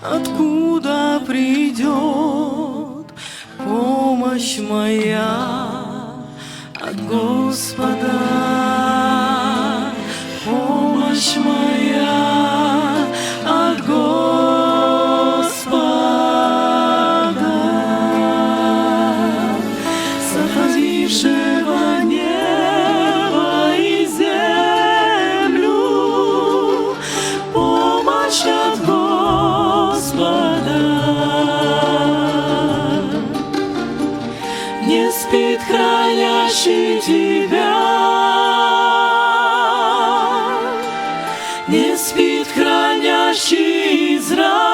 откуда придет помощь моя от Господа, помощь моя от Господа, Сохранивший. не спит хранящий Израиль.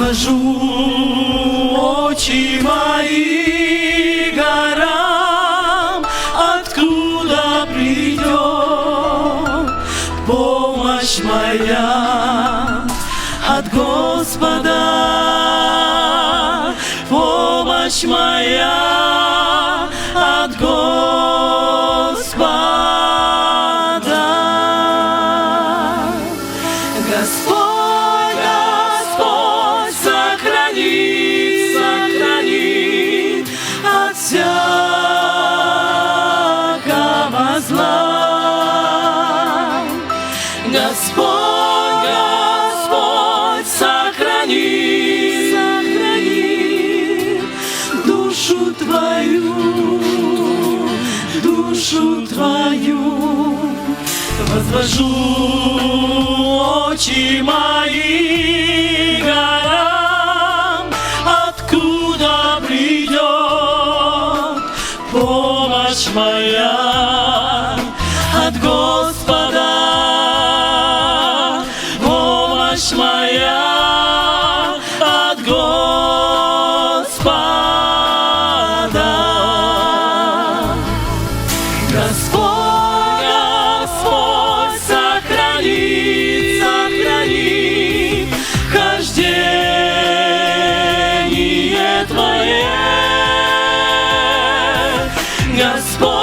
Возвожу очи мои горам, откуда придет помощь моя от Господа, помощь моя Господь, сохрани душу твою, душу твою. Возвожу очи мои горам, откуда придет помощь моя gospel.